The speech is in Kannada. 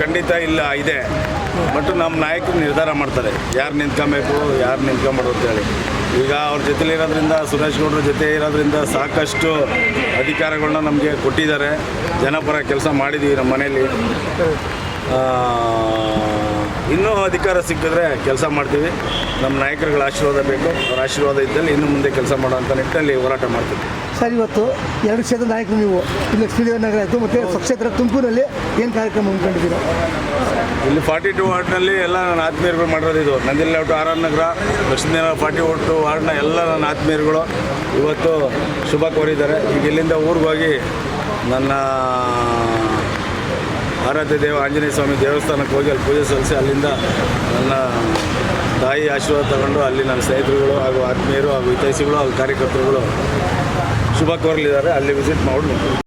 ಆಡಳಿತ ಇಲ್ಲ ಇದೆ. ಬಟ್ ನಮ್ಮ ನಾಯಕರು ನಿರ್ಧಾರ ಮಾಡ್ತಾರೆ. ಯಾರು ನಿಂತ್ಕೊಬೇಕು ಯಾರು ನಿಂತ್ಕೊಂಬಾರ್ದು ಅಂತೇಳಿ ಈಗ ಅವ್ರ ಜೊತೆಲಿರೋದ್ರಿಂದ ಸುರೇಶ್ ಗೌಡ್ರ ಜೊತೆ ಇರೋದ್ರಿಂದ ಸಾಕಷ್ಟು ಅಧಿಕಾರಗಳನ್ನ ನಮಗೆ ಕೊಟ್ಟಿದ್ದಾರೆ. ಜನಪರ ಕೆಲಸ ಮಾಡಿದ್ದೀವಿ ನಮ್ಮ ಮನೇಲಿ. ಆ, ಇನ್ನೂ ಅಧಿಕಾರ ಸಿಕ್ಕಿದ್ರೆ ಕೆಲಸ ಮಾಡ್ತೀವಿ. ನಮ್ಮ ನಾಯಕರುಗಳ ಆಶೀರ್ವಾದ ಬೇಕು. ಅವರ ಆಶೀರ್ವಾದ ಇದ್ದಲ್ಲಿ ಇನ್ನು ಮುಂದೆ ಕೆಲಸ ಮಾಡೋಂಥ ನಿಟ್ಟಿನಲ್ಲಿ ಹೋರಾಟ ಮಾಡ್ತೀವಿ. ಸರ್ ಇವತ್ತು ಎರಡು ಕ್ಷೇತ್ರದ ನಾಯಕರು ನೀವು. ಇಲ್ಲಿ ನಗರ ಆಯಿತು ಮತ್ತು ಸ್ವಕ್ಷೇತ್ರ ತುಮಕೂರಲ್ಲಿ ಏನು ಕಾರ್ಯಕ್ರಮ ಹಮ್ಮಿಕೊಂಡಿದ್ದೀರಾ? ಇಲ್ಲಿ ಫಾರ್ಟಿ ಟು ವಾರ್ಡ್ನಲ್ಲಿ ಎಲ್ಲ ನನ್ನ ಆತ್ಮೀಯರುಗಳು ಮಾಡಿರೋದು ಇದು. ನಂದಿಲ್ ಲೇಔಟ್ ಆರ್ ಆರ್ ನಗರ ದಕ್ಷಿಣ ಫಾರ್ಟಿ ಟು ವಾರ್ಡ್ನ ಎಲ್ಲ ನನ್ನ ಆತ್ಮೀಯರುಗಳು ಇವತ್ತು ಶುಭ ಕೋರಿದ್ದಾರೆ. ಈಗ ಇಲ್ಲಿಂದ ಊರಿಗೆ ಹೋಗಿ ನನ್ನ ಆರಾಧ್ಯ ದೇವ, ಆಂಜನೇಯ ಸ್ವಾಮಿ ದೇವಸ್ಥಾನಕ್ಕೆ ಹೋಗಿ ಅಲ್ಲಿ ಪೂಜೆ ಸಲ್ಲಿಸಿ, ಅಲ್ಲಿಂದ ನನ್ನ ತಾಯಿ ಆಶೀರ್ವಾದ ತಗೊಂಡು ಅಲ್ಲಿ ನನ್ನ ಸ್ನೇಹಿತರುಗಳು ಹಾಗೂ ಆತ್ಮೀಯರು ಹಾಗೂ ಹಿತೈಷಿಗಳು ಹಾಗೂ ಕಾರ್ಯಕರ್ತರುಗಳು ಶುಭ ಕೋರಲಿದ್ದಾರೆ. ಅಲ್ಲಿ ವಿಸಿಟ್ ಮಾಡಿ